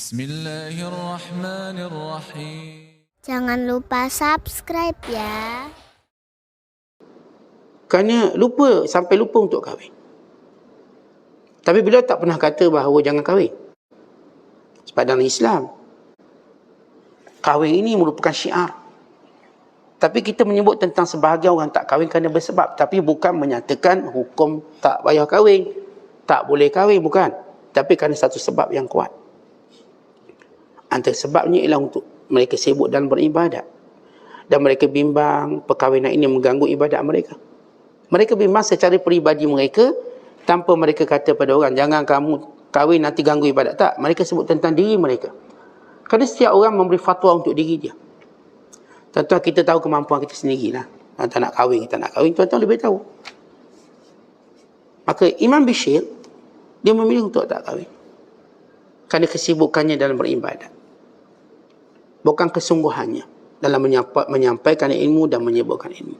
Bismillahirrahmanirrahim. Jangan lupa subscribe ya. Kerana lupa, sampai lupa untuk kahwin. Tapi beliau tak pernah kata bahawa jangan kahwin. Sebab dalam Islam, kahwin ini merupakan syiar. Tapi kita menyebut tentang sebahagian orang tak kahwin kerana bersebab. Tapi bukan menyatakan hukum tak payah kahwin. Tak boleh kahwin, bukan. Tapi kerana satu sebab yang kuat. Antara sebabnya ialah untuk mereka sibuk dan beribadat. Dan mereka bimbang perkahwinan ini mengganggu ibadat mereka. Mereka bimbang secara peribadi mereka tanpa mereka kata pada orang, jangan kamu kahwin nanti ganggu ibadat. Tak, mereka sebut tentang diri mereka. Kerana setiap orang memberi fatwa untuk diri dia. Tentu kita tahu kemampuan kita sendiri lah. Tak nak kahwin, kita nak kahwin, tuan-tuan lebih tahu. Maka Imam Bishir, dia memilih untuk tak kahwin. Kerana kesibukannya dalam beribadat bukan kesungguhannya dalam menyampaikan ilmu dan menyebutkan ilmu.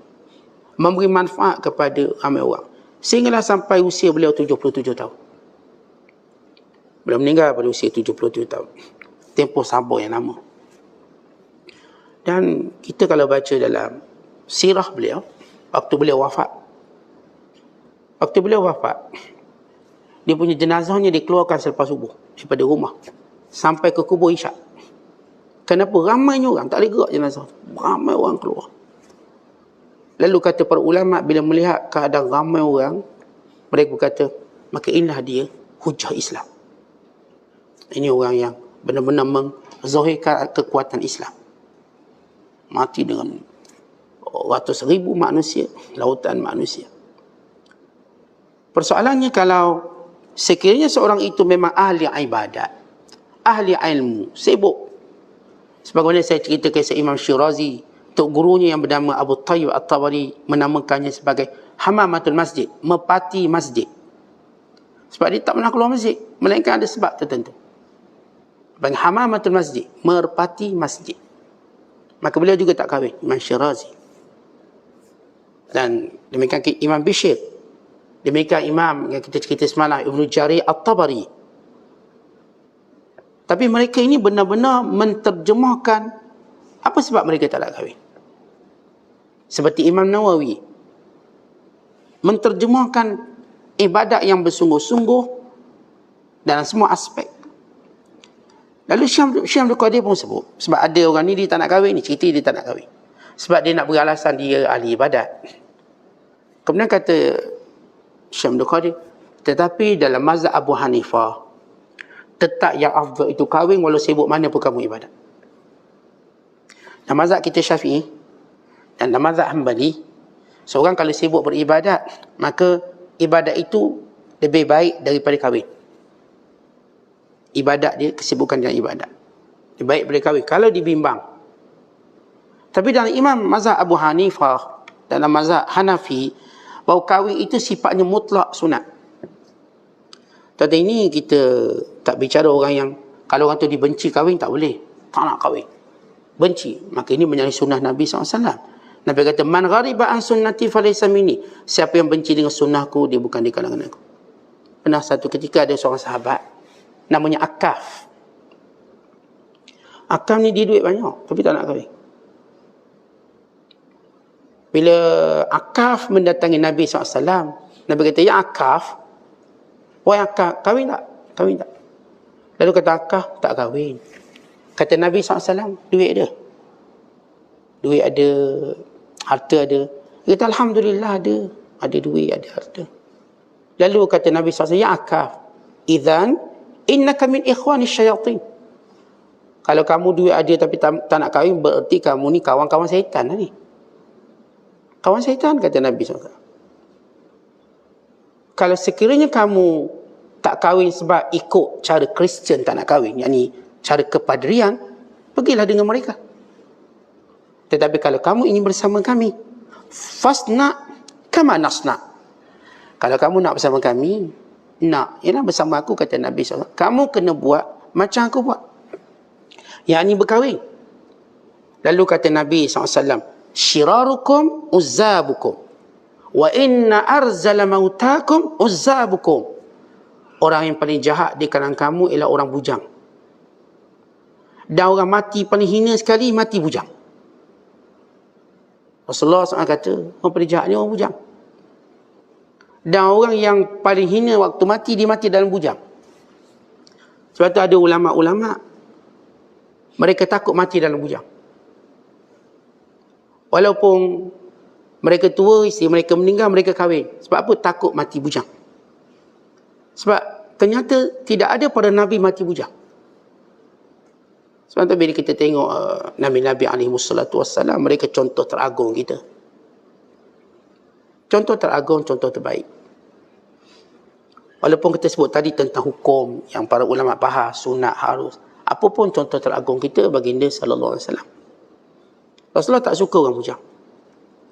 Memberi manfaat kepada ramai orang. Sehinggalah sampai usia beliau 77 tahun. Beliau meninggal pada usia 77 tahun. Tempoh sabar yang lama. Dan kita kalau baca dalam sirah beliau, waktu beliau wafat. Waktu beliau wafat, dia punya jenazahnya dikeluarkan selepas subuh daripada rumah. Sampai ke kubur isyak. Kenapa ramainya orang tak boleh gerak jenazah Ramai orang keluar. Lalu kata para ulama bila melihat keadaan ramai orang, mereka berkata, maka inilah dia hujah Islam. Ini orang yang benar-benar menzahirkan kekuatan Islam. Mati dengan ratus ribu manusia, lautan manusia. Persoalannya kalau sekiranya seorang itu memang ahli ibadat, ahli ilmu, sibuk Sebagaimana saya cerita kisah Imam Syirazi, Tok gurunya yang bernama Abu Tayyib At-Tabari menamakannya sebagai Hamamatul Masjid, mepati masjid. Sebab dia tak pernah keluar masjid, melainkan ada sebab tertentu. Bagi Hamamatul Masjid, merpati masjid. Maka beliau juga tak kahwin, Imam Syirazi. Dan demikian Imam Bishir. Demikian Imam yang kita cerita semalam, Ibn Jari At-Tabari. Tapi mereka ini benar-benar menterjemahkan apa sebab mereka tak nak kahwin. Seperti Imam Nawawi. Menterjemahkan ibadat yang bersungguh-sungguh dalam semua aspek. Lalu Syam, Syam Qadir pun sebut. Sebab ada orang ni dia tak nak kahwin ni. Cerita dia tak nak kahwin. Sebab dia nak beralasan dia ahli ibadat. Kemudian kata Syam Qadir. Tetapi dalam mazhab Abu Hanifah tetap yang afdal itu kahwin walau sibuk mana pun kamu ibadat. Dan mazhab kita syafi'i dan dalam mazhab hambali, seorang kalau sibuk beribadat, maka ibadat itu lebih baik daripada kahwin. Ibadat dia, kesibukan dengan ibadat. Lebih baik daripada kahwin. Kalau dibimbang. Tapi dalam imam mazhab Abu Hanifah, dalam mazhab Hanafi, bahawa kahwin itu sifatnya mutlak sunat. Tadi ini kita tak bicara orang yang kalau orang tu dibenci kahwin tak boleh. Tak nak kahwin. Benci. Maka ini menjadi sunnah Nabi SAW. Nabi kata, Man ghariba an sunnati falaysa mini. Siapa yang benci dengan sunnahku, dia bukan di kalangan aku. Pernah satu ketika ada seorang sahabat. Namanya Akaf. Akaf ni dia duit banyak. Tapi tak nak kahwin. Bila Akaf mendatangi Nabi SAW. Nabi kata, Ya Akaf. Wahai akak, kahwin tak? Kahwin tak? Lalu kata akak, tak kahwin. Kata Nabi SAW, duit ada. Duit ada, harta ada. Dia kata, Alhamdulillah ada. Ada duit, ada harta. Lalu kata Nabi SAW, Ya akak, Izan, innaka min ikhwani syayatin. Kalau kamu duit ada tapi tak, tak nak kahwin, berarti kamu ni kawan-kawan syaitan lah ni. Kawan syaitan, kata Nabi SAW kalau sekiranya kamu tak kahwin sebab ikut cara Kristian tak nak kahwin, yakni cara kepadrian, pergilah dengan mereka. Tetapi kalau kamu ingin bersama kami, fasna kama nasna. Kalau kamu nak bersama kami, nak, ialah bersama aku kata Nabi SAW. Kamu kena buat macam aku buat. Yang ini berkahwin. Lalu kata Nabi SAW, Syirarukum uzzabukum wa inna arzala mautakum uzzabukum orang yang paling jahat di kalangan kamu ialah orang bujang Dan orang mati paling hina sekali, mati bujang. Rasulullah SAW kata, orang paling jahat ni orang bujang. Dan orang yang paling hina waktu mati, dia mati dalam bujang. Sebab tu ada ulama-ulama, mereka takut mati dalam bujang. Walaupun mereka tua, isteri mereka meninggal, mereka kahwin. Sebab apa? Takut mati bujang. Sebab ternyata tidak ada pada Nabi mati bujang. Sebab tu bila kita tengok uh, Nabi-Nabi alaihi wassalatu wassalam, mereka contoh teragung kita. Contoh teragung, contoh terbaik. Walaupun kita sebut tadi tentang hukum yang para ulama bahas, sunat, harus. Apa pun contoh teragung kita baginda sallallahu alaihi wasallam. Rasulullah tak suka orang bujang.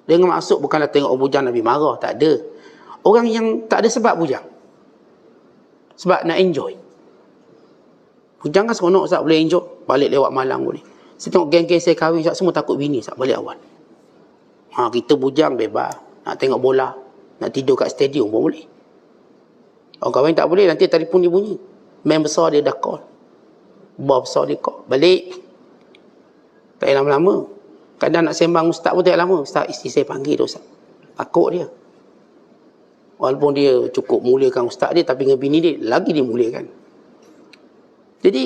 Dengan maksud bukanlah tengok orang bujang Nabi marah, tak ada. Orang yang tak ada sebab bujang. Sebab nak enjoy. Bujang kan seronok Ustaz boleh enjoy. Balik lewat malang boleh. Saya tengok geng-geng saya kahwin Ustaz semua takut bini Ustaz balik awal. Ha, kita bujang bebas. Nak tengok bola. Nak tidur kat stadium pun boleh. Orang kahwin tak boleh nanti telefon dia bunyi. Main besar dia dah call. Bar besar dia call. Balik. Tak lama-lama. Kadang nak sembang ustaz pun tak lama. Ustaz isteri saya panggil tu ustaz. Takut dia. Walaupun dia cukup muliakan ustaz dia tapi dengan bini dia lagi dia muliakan. Jadi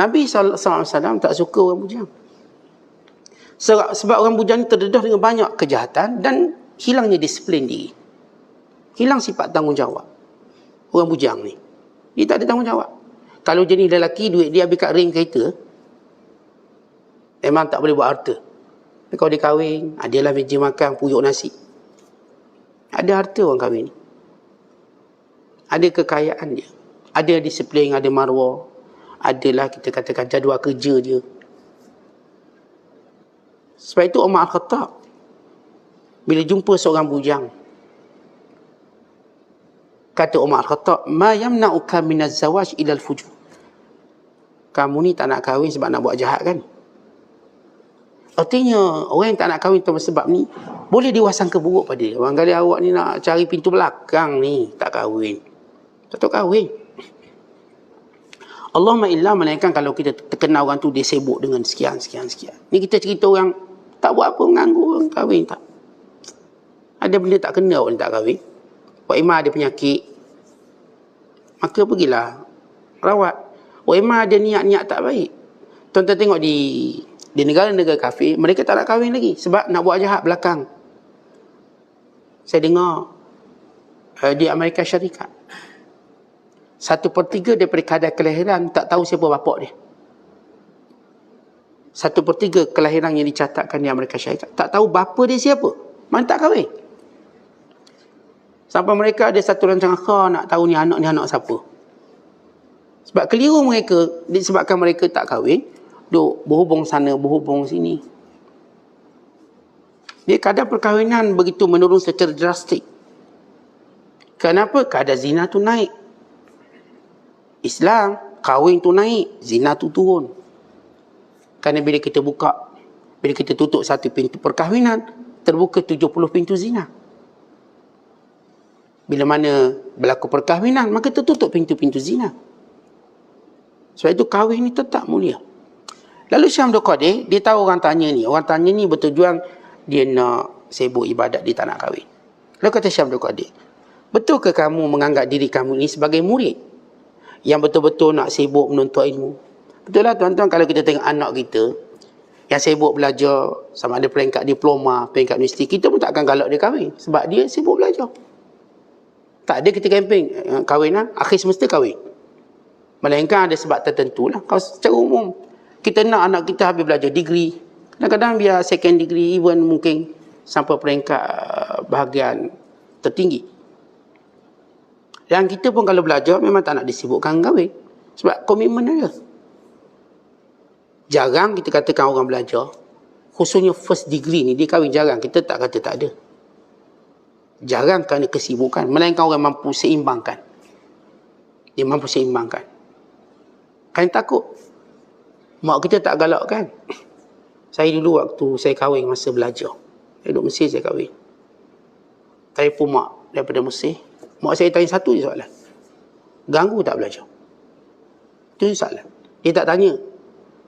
Nabi SAW tak suka orang bujang. Sebab, orang bujang ni terdedah dengan banyak kejahatan dan hilangnya disiplin diri. Hilang sifat tanggungjawab. Orang bujang ni. Dia tak ada tanggungjawab. Kalau jenis lelaki, duit dia habis kat ring kereta, memang tak boleh buat harta. Kalau dia kahwin, adalah meja makan, puyuk nasi. Ada harta orang kahwin. Ni. Ada kekayaan dia. Ada disiplin, ada marwah, adalah kita katakan jadual kerja dia. Sebab itu Umar Al-Khattab bila jumpa seorang bujang kata Umar Al-Khattab ma yamna'uka min az-zawaj ila al-fujur kamu ni tak nak kahwin sebab nak buat jahat kan? Artinya orang yang tak nak kahwin sebab ni boleh diwasang keburuk pada dia orang kali awak ni nak cari pintu belakang ni tak kahwin tak tahu kahwin Allahumma illa melainkan kalau kita terkenal orang tu dia sibuk dengan sekian sekian sekian. Ni kita cerita orang tak buat apa mengganggu orang kahwin tak. Ada benda tak kena orang tak kahwin. Wak Imah ada penyakit. Maka pergilah rawat. Wak Imah ada niat-niat tak baik. Tuan-tuan tengok di di negara-negara kafir, mereka tak nak kahwin lagi sebab nak buat jahat belakang. Saya dengar uh, di Amerika Syarikat satu per tiga daripada kadar kelahiran tak tahu siapa bapak dia. Satu per tiga kelahiran yang dicatatkan di Amerika Syarikat. Tak tahu bapa dia siapa. Mana tak kahwin. Sampai mereka ada satu rancangan khar nak tahu ni anak ni anak siapa. Sebab keliru mereka disebabkan mereka tak kahwin. Duk berhubung sana, berhubung sini. Dia kadar perkahwinan begitu menurun secara drastik. Kenapa? Kadar zina tu naik. Islam kahwin tu naik, zina tu turun. Kerana bila kita buka, bila kita tutup satu pintu perkahwinan, terbuka 70 pintu zina. Bila mana berlaku perkahwinan, maka tertutup pintu-pintu zina. Sebab itu kahwin ni tetap mulia. Lalu Syam Qadir, dia tahu orang tanya ni. Orang tanya ni bertujuan dia nak sibuk ibadat, dia tak nak kahwin. Lalu kata Syam Qadir, betul ke kamu menganggap diri kamu ni sebagai murid? yang betul-betul nak sibuk menuntut ilmu. Betul lah tuan-tuan kalau kita tengok anak kita yang sibuk belajar sama ada peringkat diploma, peringkat universiti, kita pun tak akan galak dia kahwin sebab dia sibuk belajar. Tak ada kita camping, eh, kahwin lah, akhir semesta kahwin. Melainkan ada sebab tertentu lah. Kalau secara umum, kita nak anak kita habis belajar degree. Kadang-kadang biar second degree, even mungkin sampai peringkat eh, bahagian tertinggi. Dan kita pun kalau belajar memang tak nak disibukkan kahwin. Sebab komitmen dia. Jarang kita katakan orang belajar. Khususnya first degree ni dia kahwin jarang. Kita tak kata tak ada. Jarang kerana kesibukan. Melainkan orang mampu seimbangkan. Dia mampu seimbangkan. Kan takut. Mak kita tak galak kan. Saya dulu waktu saya kahwin masa belajar. Saya duduk Mesir saya kahwin. Telefon mak daripada Mesir. Mak saya tanya satu je soalan. Ganggu tak belajar? Itu soalan. Dia tak tanya.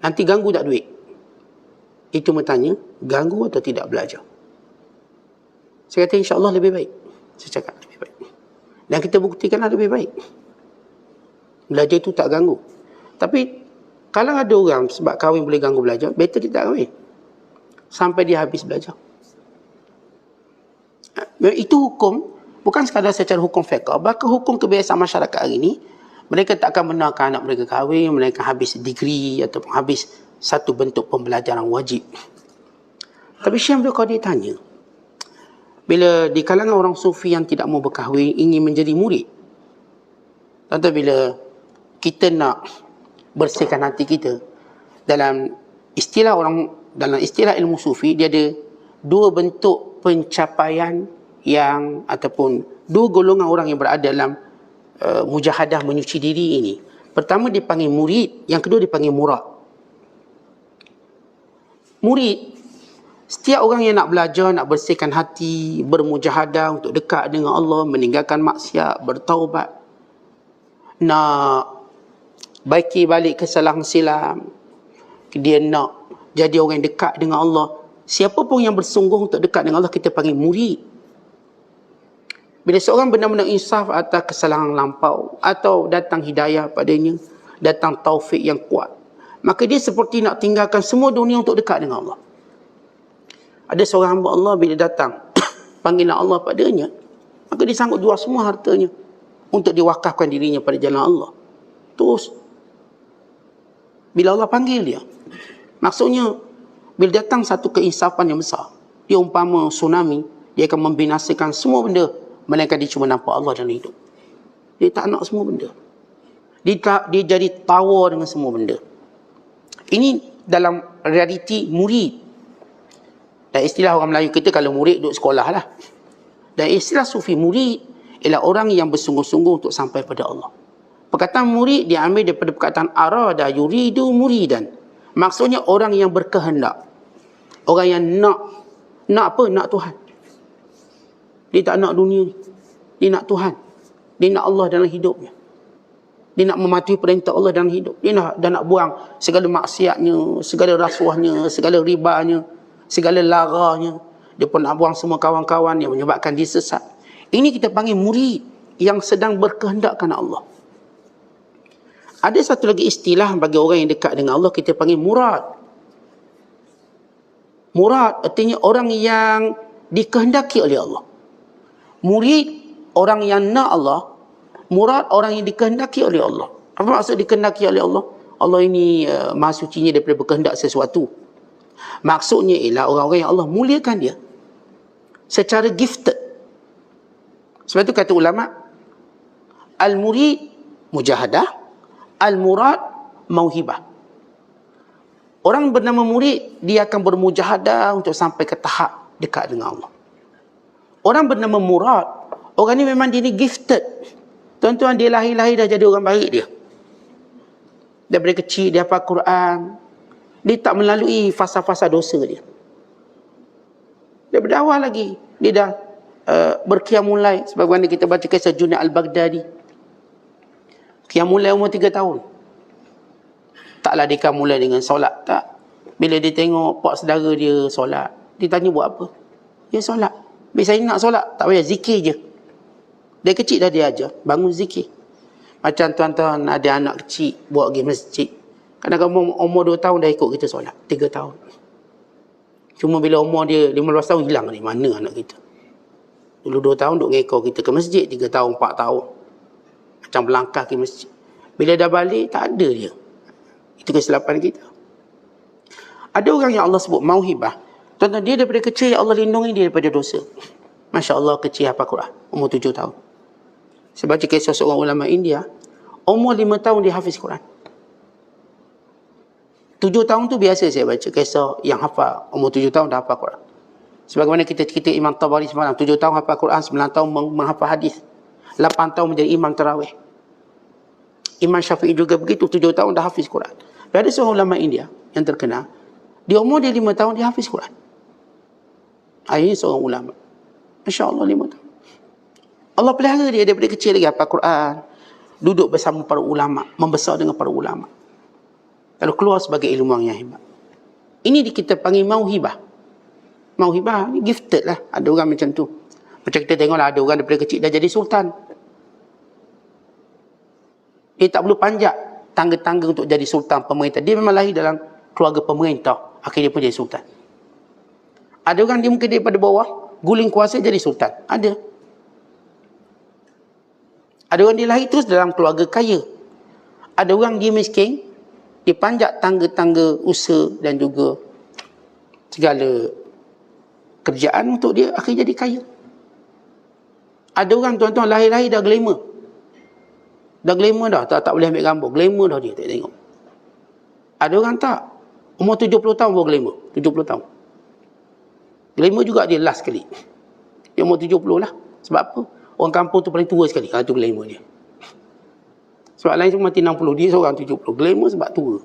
Nanti ganggu tak duit? Itu bertanya, ganggu atau tidak belajar? Saya kata insyaAllah lebih baik. Saya cakap lebih baik. Dan kita buktikanlah lebih baik. Belajar itu tak ganggu. Tapi kalau ada orang sebab kahwin boleh ganggu belajar, better kita tak kahwin. Sampai dia habis belajar. Itu hukum, bukan sekadar secara hukum fiqh. Bahkan hukum kebiasaan masyarakat hari ini, mereka tak akan benarkan anak mereka kahwin, mereka habis degree ataupun habis satu bentuk pembelajaran wajib. Tapi Syekh Abdul Qadir tanya, bila di kalangan orang sufi yang tidak mau berkahwin ingin menjadi murid. Tentu bila kita nak bersihkan hati kita dalam istilah orang dalam istilah ilmu sufi dia ada dua bentuk pencapaian yang ataupun dua golongan orang yang berada dalam uh, mujahadah menyuci diri ini. Pertama dipanggil murid, yang kedua dipanggil murad. Murid Setiap orang yang nak belajar, nak bersihkan hati, bermujahadah untuk dekat dengan Allah, meninggalkan maksiat, bertaubat, nak baiki balik kesalahan silam, dia nak jadi orang yang dekat dengan Allah. Siapa pun yang bersungguh untuk dekat dengan Allah, kita panggil murid. Bila seorang benar-benar insaf atas kesalahan lampau atau datang hidayah padanya, datang taufik yang kuat, maka dia seperti nak tinggalkan semua dunia untuk dekat dengan Allah. Ada seorang hamba Allah bila datang panggilan Allah padanya, maka dia sanggup jual semua hartanya untuk diwakafkan dirinya pada jalan Allah. Terus bila Allah panggil dia, maksudnya bila datang satu keinsafan yang besar, dia umpama tsunami, dia akan membinasakan semua benda melainkan dia cuma nampak Allah dalam hidup. Dia tak nak semua benda. Dia, tak, dia jadi tawa dengan semua benda. Ini dalam realiti murid dan istilah orang Melayu kita kalau murid duduk sekolah lah. Dan istilah sufi murid ialah orang yang bersungguh-sungguh untuk sampai pada Allah. Perkataan murid diambil daripada perkataan arada yuridu muridan. Maksudnya orang yang berkehendak. Orang yang nak. Nak apa? Nak Tuhan. Dia tak nak dunia ni. Dia nak Tuhan. Dia nak Allah dalam hidupnya. Dia nak mematuhi perintah Allah dalam hidup. Dia nak, dah nak buang segala maksiatnya, segala rasuahnya, segala ribanya, segala laranya. Dia pun nak buang semua kawan-kawan yang menyebabkan dia sesat. Ini kita panggil murid yang sedang berkehendak kerana Allah. Ada satu lagi istilah bagi orang yang dekat dengan Allah, kita panggil murad. Murad artinya orang yang dikehendaki oleh Allah. Murid, orang yang nak Allah. Murad, orang yang dikehendaki oleh Allah. Apa maksud dikehendaki oleh Allah? Allah ini uh, maha sucinya daripada berkehendak sesuatu. Maksudnya ialah orang-orang yang Allah muliakan dia secara gifted. Sebab itu kata ulama al-murid mujahadah, al-murad mauhibah. Orang bernama murid dia akan bermujahadah untuk sampai ke tahap dekat dengan Allah. Orang bernama murad, orang ni memang dia ni gifted. Tuan-tuan dia lahir-lahir dah jadi orang baik dia. Daripada kecil dia hafal Quran, dia tak melalui fasa-fasa dosa dia. Dia awal lagi, dia dah uh, berkiamulai. Sebagaimana kita baca kisah Junaid Al-Baghdadi. Kiamulai umur tiga tahun. Taklah dia mulai dengan solat. Tak. Bila dia tengok pak saudara dia solat, dia tanya buat apa? Dia solat. Bila saya nak solat, tak payah zikir je. Dia kecil dah dia ajar, bangun zikir. Macam tuan-tuan ada anak kecil buat pergi masjid. Kadang-kadang umur 2 tahun dah ikut kita solat. 3 tahun. Cuma bila umur dia 15 tahun hilang ni. Mana anak kita? Dulu 2 tahun duk ngekor kita ke masjid. 3 tahun, 4 tahun. Macam berlangkah ke masjid. Bila dah balik, tak ada dia. Itu kesilapan kita. Ada orang yang Allah sebut mauhibah. Tuan-tuan, dia daripada kecil Allah lindungi dia daripada dosa. Masya Allah kecil apa Quran. Umur 7 tahun. Saya baca kisah seorang ulama India. Umur 5 tahun dia hafiz Quran. Tujuh tahun tu biasa saya baca kisah yang hafal. Umur tujuh tahun dah hafal Quran. Sebagaimana kita cerita Imam Tabari semalam. Tujuh tahun hafal Quran, sembilan tahun menghafal hadis. Lapan tahun menjadi imam terawih. Imam Syafi'i juga begitu. Tujuh tahun dah hafiz Quran. Dan ada seorang ulama India yang terkenal. Di umur dia lima tahun dia hafiz Quran. Ini seorang ulama. Masya Allah lima tahun. Allah pelihara dia daripada kecil lagi hafal Quran. Duduk bersama para ulama. Membesar dengan para ulama. Lalu keluar sebagai ilmuwan yang hebat. Ini kita panggil mauhibah. Mauhibah ni gifted lah. Ada orang macam tu. Macam kita tengoklah ada orang daripada kecil dah jadi sultan. Dia tak perlu panjat tangga-tangga untuk jadi sultan pemerintah. Dia memang lahir dalam keluarga pemerintah. Akhirnya pun jadi sultan. Ada orang dia mungkin daripada bawah, guling kuasa jadi sultan. Ada. Ada orang dia lahir terus dalam keluarga kaya. Ada orang dia miskin, dia panjat tangga-tangga usaha dan juga segala kerjaan untuk dia akhirnya jadi kaya. Ada orang tuan-tuan lahir-lahir dah glamour. Dah glamour dah, tak, tak boleh ambil gambar. Glamour dah dia, tak tengok. Ada orang tak. Umur 70 tahun baru glamour. 70 tahun. Glamour juga dia last sekali. Dia umur 70 lah. Sebab apa? Orang kampung tu paling tua sekali. Kalau tu glamour dia. Sebab lain semua mati 60. Dia seorang 70. Glamour sebab tua.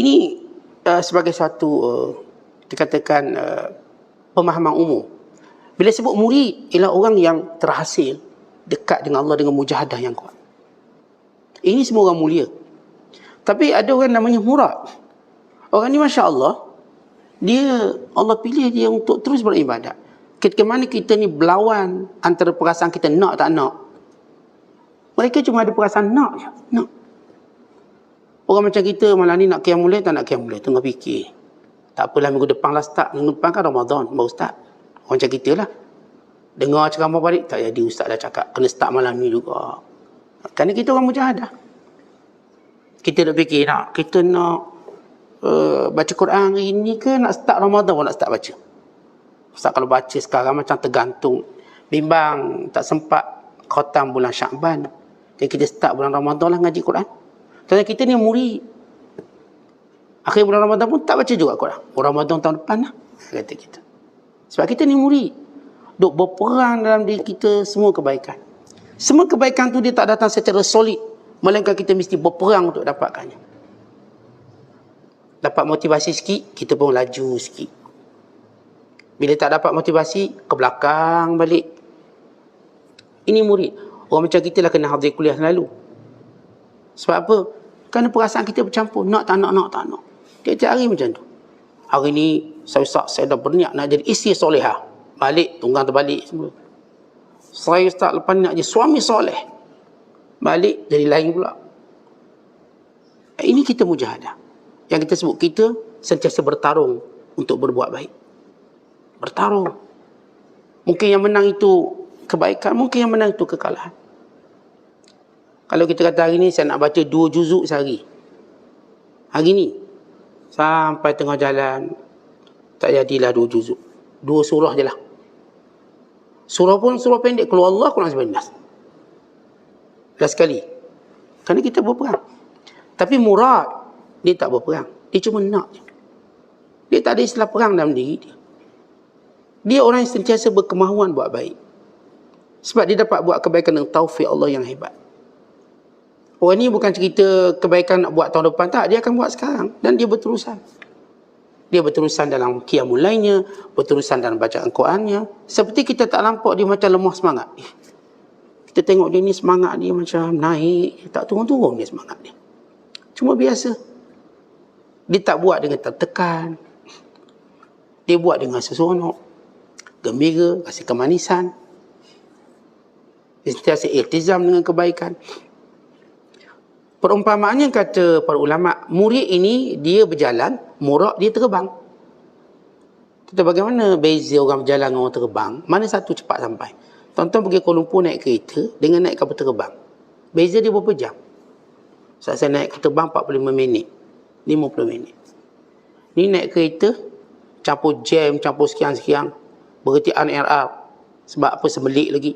Ini uh, sebagai satu, uh, dikatakan, uh, pemahaman umum. Bila sebut murid, ialah orang yang terhasil dekat dengan Allah dengan mujahadah yang kuat. Ini semua orang mulia. Tapi ada orang namanya murad. Orang ni Masya Allah, dia Allah pilih dia untuk terus beribadat. Ketika mana kita ni berlawan antara perasaan kita nak tak nak. Mereka cuma ada perasaan nak je. Nak. Orang macam kita malam ni nak kiam mulai tak nak kiam mulai. Tengah fikir. Tak apalah minggu depan lah start. Minggu depan kan Ramadan baru start. Orang macam kita lah. Dengar ceramah balik, tak jadi ustaz dah cakap. Kena start malam ni juga. Kerana kita orang mujahadah. Kita nak fikir nak, kita nak uh, baca Quran hari ni ke nak start Ramadan nak start baca. Ustaz kalau baca sekarang macam tergantung. Bimbang tak sempat khotam bulan Syakban. Jadi kita start bulan Ramadan lah ngaji Quran. Tanya kita ni murid. Akhir bulan Ramadan pun tak baca juga Quran. Bulan Ramadan tahun depan lah. Kata kita. Sebab kita ni murid. Duk berperang dalam diri kita semua kebaikan. Semua kebaikan tu dia tak datang secara solid. Melainkan kita mesti berperang untuk dapatkannya. Dapat motivasi sikit, kita pun laju sikit. Bila tak dapat motivasi, ke belakang balik. Ini murid. Orang macam kita lah kena hadir kuliah selalu. Sebab apa? Kerana perasaan kita bercampur. Nak tak nak, nak tak nak. Tiap-tiap hari macam tu. Hari ni, saya, saya dah berniat nak jadi isteri solehah balik tunggang terbalik semua. Saya ustaz lepas nak jadi suami soleh. Balik jadi lain pula. Ini kita mujahadah. Yang kita sebut kita sentiasa bertarung untuk berbuat baik. Bertarung. Mungkin yang menang itu kebaikan mungkin yang menang itu kekalahan. Kalau kita kata hari ni saya nak baca dua juzuk sehari. Hari ni sampai tengah jalan tak jadilah dua juzuk. Dua surah je lah Surah pun surah pendek. Keluar Allah, Quran sampai Nas. Sekali. Kerana kita berperang. Tapi murad, dia tak berperang. Dia cuma nak. Dia tak ada istilah perang dalam diri dia. Dia orang yang sentiasa berkemahuan buat baik. Sebab dia dapat buat kebaikan dengan taufik Allah yang hebat. Orang ni bukan cerita kebaikan nak buat tahun depan. Tak, dia akan buat sekarang. Dan dia berterusan. Dia berterusan dalam qiyamul lainnya, berterusan dalam bacaan Qurannya. Seperti kita tak nampak dia macam lemah semangat. Kita tengok dia ni semangat dia macam naik, tak turun-turun dia semangat dia. Cuma biasa. Dia tak buat dengan tertekan. Dia buat dengan seseronok. Gembira, kasih kemanisan. Dia sentiasa iltizam dengan kebaikan. Perumpamaannya kata para ulama, murid ini dia berjalan, murak dia terbang. Kita bagaimana beza orang berjalan dengan orang terbang? Mana satu cepat sampai? Tonton pergi Kuala Lumpur naik kereta dengan naik kapal terbang. Beza dia berapa jam? Saat saya naik kereta terbang 45 minit. 50 minit. Ni naik kereta, campur jam, campur sekian-sekian. Berhenti NRR. Sebab apa semelik lagi.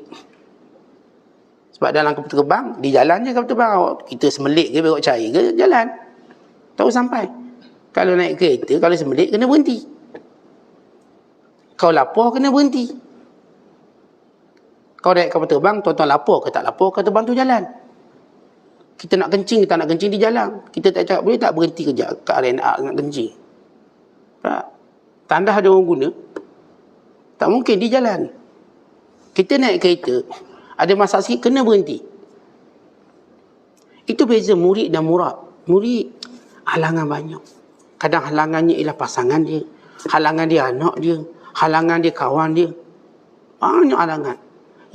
Sebab dalam kapal terbang, di jalan je kapal terbang. Kita semelik ke berok cair ke jalan. Tahu sampai. Kalau naik kereta, kalau semelik kena berhenti. Kau lapor kena berhenti. Kau naik kapal terbang, tuan-tuan lapor ke tak lapor, kau terbang tu jalan. Kita nak kencing, kita nak kencing di jalan. Kita tak cakap boleh tak berhenti kerja ke arena nak kencing. Tak. Tanda ada orang guna. Tak mungkin di jalan. Kita naik kereta, ada masalah sikit, kena berhenti. Itu beza murid dan murad. Murid, halangan banyak. Kadang halangannya ialah pasangan dia. Halangan dia anak dia. Halangan dia kawan dia. Banyak halangan.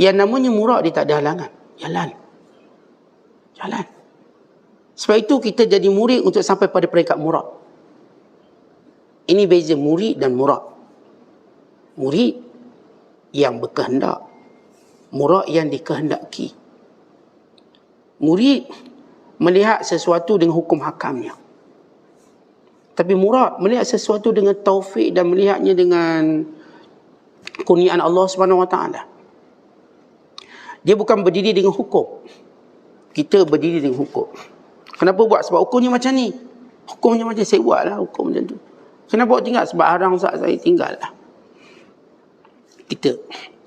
Yang namanya murad dia tak ada halangan. Jalan. Jalan. Sebab itu kita jadi murid untuk sampai pada peringkat murad. Ini beza murid dan murad. Murid yang berkehendak. Murad yang dikehendaki. Murid melihat sesuatu dengan hukum hakamnya. Tapi murad melihat sesuatu dengan taufik dan melihatnya dengan kurniaan Allah Subhanahu Wa Taala. Dia bukan berdiri dengan hukum. Kita berdiri dengan hukum. Kenapa buat? Sebab hukumnya macam ni. Hukumnya macam saya buat lah hukum macam tu. Kenapa buat tinggal? Sebab arang saat saya tinggal lah. Kita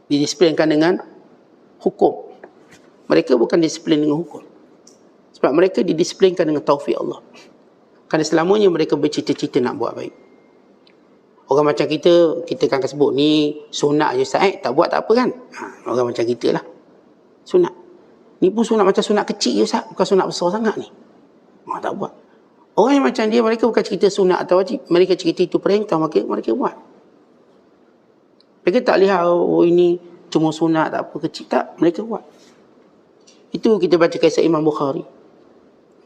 didisiplinkan dengan hukum. Mereka bukan disiplin dengan hukum. Sebab mereka didisiplinkan dengan taufik Allah. Kerana selamanya mereka bercita-cita nak buat baik. Orang macam kita, kita kan akan sebut ni sunat je Sa'id, tak buat tak apa kan? Ha, orang macam kita lah. Sunat. Ni pun sunat macam sunat kecil je Ustaz, bukan sunat besar sangat ni. Ha, tak buat. Orang yang macam dia, mereka bukan cerita sunat atau wajib. Mereka cerita itu perintah, mereka, mereka buat. Mereka tak lihat, oh ini cuma sunat tak apa kecil. Tak, mereka buat. Itu kita baca kisah Imam Bukhari.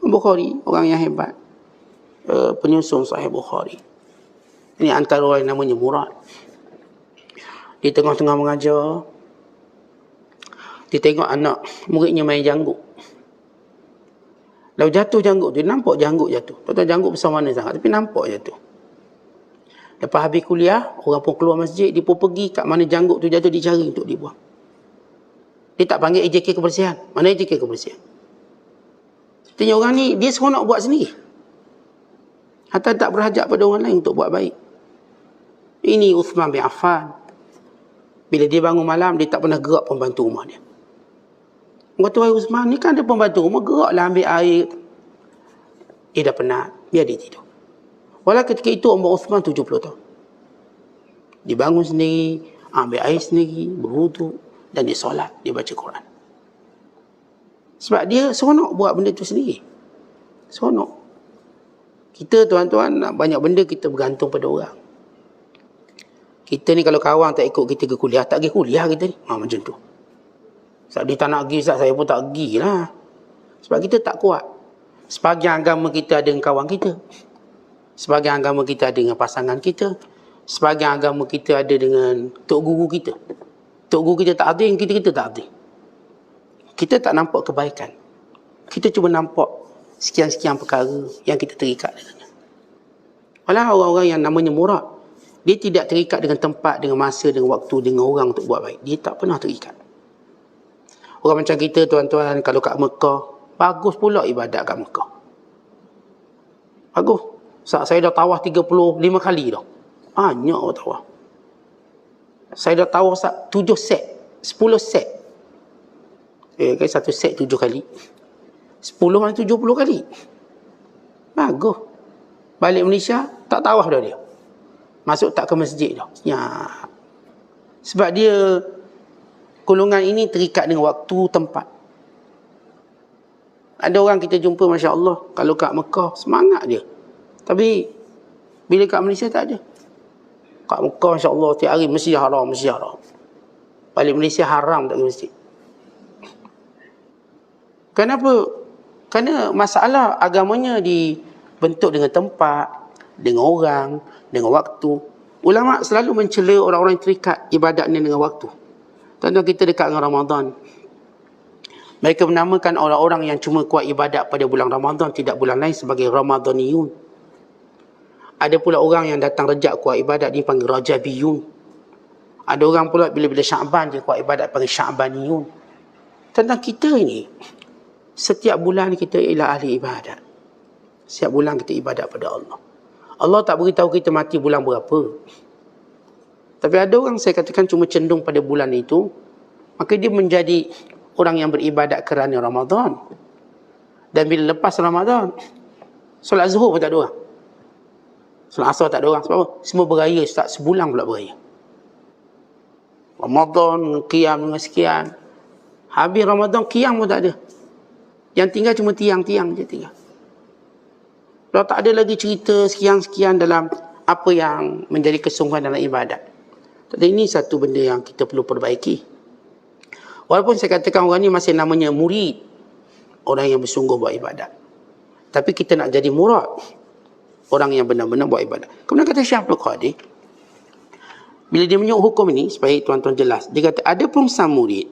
Imam Bukhari, orang yang hebat. Uh, penyusun Sahih Bukhari. Ini antara orang yang namanya Murad. Di tengah-tengah mengajar, dia tengok anak muridnya main janggut. Lalu jatuh janggut tu, nampak janggut jatuh. Tak tahu janggut besar mana sangat, tapi nampak jatuh. Lepas habis kuliah, orang pun keluar masjid, dia pun pergi kat mana janggut tu jatuh, dicari untuk dibuang. Dia tak panggil AJK kebersihan. Mana AJK kebersihan? Tanya orang ni, dia seronok buat sendiri. Hatta tak berhajat pada orang lain untuk buat baik. Ini Uthman bin Affan. Bila dia bangun malam, dia tak pernah gerak pembantu rumah dia. Kata wahai Uthman, ni kan ada pembantu rumah, geraklah ambil air. Dia dah penat, biar dia tidur. Walau ketika itu umur Uthman 70 tahun. Dia bangun sendiri, ambil air sendiri, berwuduk dan dia solat, dia baca Quran. Sebab dia seronok buat benda tu sendiri. Seronok. Kita tuan-tuan banyak benda kita bergantung pada orang. Kita ni kalau kawan tak ikut kita ke kuliah, tak pergi kuliah kita ni. Ha, macam tu. Sebab dia tak nak pergi, saya pun tak pergi lah. Sebab kita tak kuat. Sebagian agama kita ada dengan kawan kita. Sebagian agama kita ada dengan pasangan kita. Sebagian agama kita ada dengan tok guru kita. Tok guru kita tak ada, kita kita tak ada. Kita tak nampak kebaikan. Kita cuma nampak sekian-sekian perkara yang kita terikat dengannya. Walau orang-orang yang namanya murad, dia tidak terikat dengan tempat, dengan masa, dengan waktu, dengan orang untuk buat baik. Dia tak pernah terikat. Orang macam kita tuan-tuan, kalau kat Mekah, bagus pula ibadat kat Mekah. Bagus. Saat saya dah tawah 35 kali dah. Banyak orang tawah. Saya dah tawah 7 set, 10 set. Eh, kan satu set 7 kali. 10 mana 70 kali. Bagus. Balik Malaysia, tak tawaf dah dia. Masuk tak ke masjid dah. Ya. Sebab dia, golongan ini terikat dengan waktu, tempat. Ada orang kita jumpa, Masya Allah, kalau kat Mekah, semangat dia. Tapi, bila kat Malaysia tak ada. Kat Mekah, Masya Allah, tiap hari, mesti haram, mesti haram. Balik Malaysia, haram tak masjid. Kenapa? Kerana masalah agamanya dibentuk dengan tempat, dengan orang, dengan waktu. Ulama selalu mencela orang-orang yang terikat ibadatnya dengan waktu. Tentu kita dekat dengan Ramadan. Mereka menamakan orang-orang yang cuma kuat ibadat pada bulan Ramadan, tidak bulan lain sebagai Ramadaniyun. Ada pula orang yang datang rejak kuat ibadat, dia panggil Rajabiyun. Ada orang pula bila-bila Syaban, dia kuat ibadat, panggil Syabaniyun. Tentang kita ini, Setiap bulan kita ialah ahli ibadat. Setiap bulan kita ibadat pada Allah. Allah tak beritahu kita mati bulan berapa. Tapi ada orang saya katakan cuma cenderung pada bulan itu. Maka dia menjadi orang yang beribadat kerana Ramadan. Dan bila lepas Ramadan. Solat zuhur pun tak ada orang. Solat asar tak ada orang. Sebab apa? Semua beraya. Start sebulan pula beraya. Ramadan, qiyam dengan sekian. Habis Ramadan, qiyam pun tak ada. Yang tinggal cuma tiang-tiang je tinggal. Dah tak ada lagi cerita sekian-sekian dalam apa yang menjadi kesungguhan dalam ibadat. Jadi ini satu benda yang kita perlu perbaiki. Walaupun saya katakan orang ni masih namanya murid. Orang yang bersungguh buat ibadat. Tapi kita nak jadi murad. Orang yang benar-benar buat ibadat. Kemudian kata Syekh Abdul Qadir. Bila dia menyebut hukum ini, supaya tuan-tuan jelas. Dia kata, ada pun sang murid.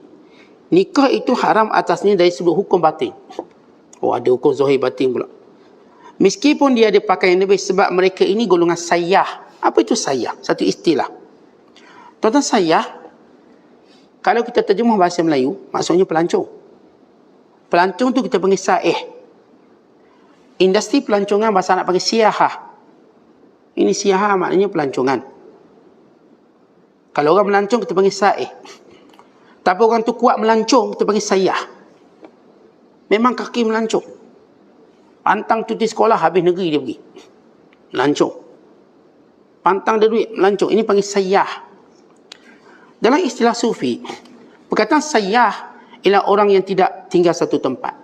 Nikah itu haram atasnya dari sudut hukum batin. Oh, ada hukum zahir batin pula. Meskipun dia ada pakaian lebih sebab mereka ini golongan sayah. Apa itu sayah? Satu istilah. Tuan-tuan sayah, kalau kita terjemah bahasa Melayu, maksudnya pelancong. Pelancong tu kita panggil saih. Industri pelancongan bahasa nak panggil siahah. Ini siahah maknanya pelancongan. Kalau orang melancong kita panggil saih. Tapi orang tu kuat melancong kita panggil sayah. Memang kaki melancong. Pantang cuti sekolah habis negeri dia pergi. Melancong. Pantang dia duit melancong. Ini panggil sayah. Dalam istilah sufi, perkataan sayah ialah orang yang tidak tinggal satu tempat.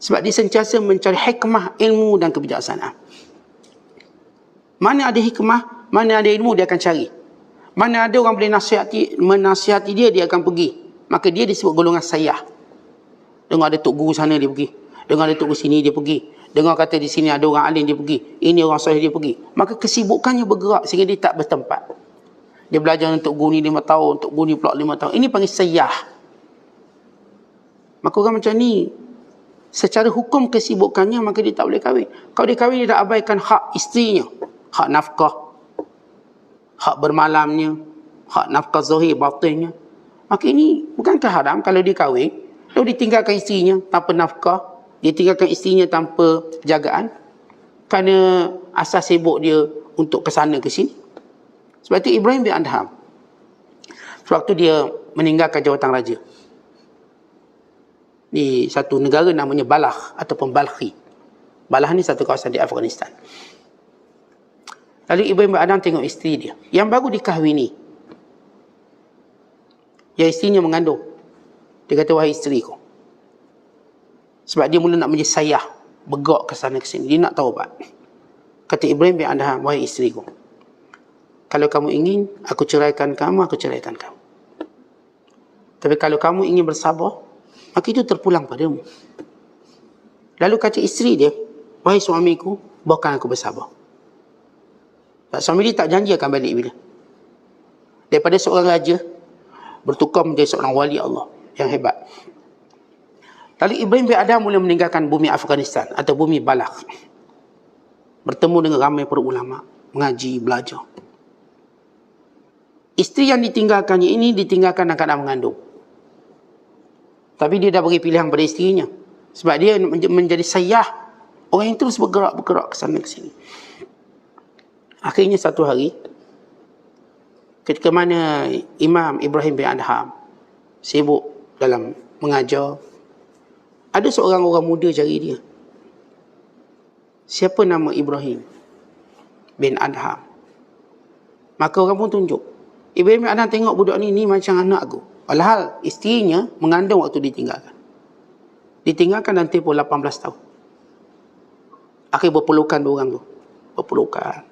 Sebab dia sentiasa mencari hikmah, ilmu dan kebijaksanaan. Mana ada hikmah, mana ada ilmu dia akan cari. Mana ada orang boleh nasihati, menasihati dia, dia akan pergi. Maka dia disebut golongan sayah. Dengar ada tok guru sana dia pergi. Dengar ada tok guru sini dia pergi. Dengar kata di sini ada orang alim dia pergi. Ini orang soleh dia pergi. Maka kesibukannya bergerak sehingga dia tak bertempat. Dia belajar untuk guru ni lima tahun, untuk guru ni pula lima tahun. Ini panggil sayah. Maka orang macam ni, secara hukum kesibukannya, maka dia tak boleh kahwin. Kalau dia kahwin, dia tak abaikan hak isterinya. Hak nafkah. Hak bermalamnya. Hak nafkah zahir, batinnya. Maka ini bukankah haram kalau dia kahwin, lalu ditinggalkan isterinya tanpa nafkah, dia tinggalkan isterinya tanpa jagaan, kerana asas sibuk dia untuk ke sana ke sini. Sebab itu Ibrahim bin Adham, sewaktu dia meninggalkan jawatan raja, di satu negara namanya Balah ataupun Balkhi. Balah ni satu kawasan di Afghanistan. Lalu Ibrahim bin Adham tengok isteri dia, yang baru dikahwini. Yang isterinya mengandung. Dia kata, wahai isteriku. Sebab dia mula nak menjadi sayah. Begok ke sana ke sini. Dia nak tahu apa. Kata Ibrahim bin Adham, wahai isteriku. Kalau kamu ingin, aku ceraikan kamu, aku ceraikan kamu. Tapi kalau kamu ingin bersabar, maka itu terpulang padamu. Lalu kata isteri dia, wahai suamiku, bawakan aku bersabar. Tak suami dia tak janji akan balik bila. Daripada seorang raja, bertukar menjadi seorang wali Allah yang hebat. Lalu Ibrahim bin Adam mula meninggalkan bumi Afghanistan atau bumi Balak. Bertemu dengan ramai para ulama, mengaji, belajar. Isteri yang ditinggalkannya ini ditinggalkan dalam keadaan mengandung. Tapi dia dah beri pilihan pada isterinya. Sebab dia menjadi sayah. Orang yang terus bergerak-bergerak ke sana ke sini. Akhirnya satu hari, ketika mana Imam Ibrahim bin Adham sibuk dalam mengajar, ada seorang orang muda cari dia. Siapa nama Ibrahim bin Adham? Maka orang pun tunjuk. Ibrahim bin Adham tengok budak ni, ni macam anak aku. Walhal isterinya mengandung waktu ditinggalkan. Ditinggalkan dalam tempoh 18 tahun. Akhir berpelukan dua orang tu. Berpelukan.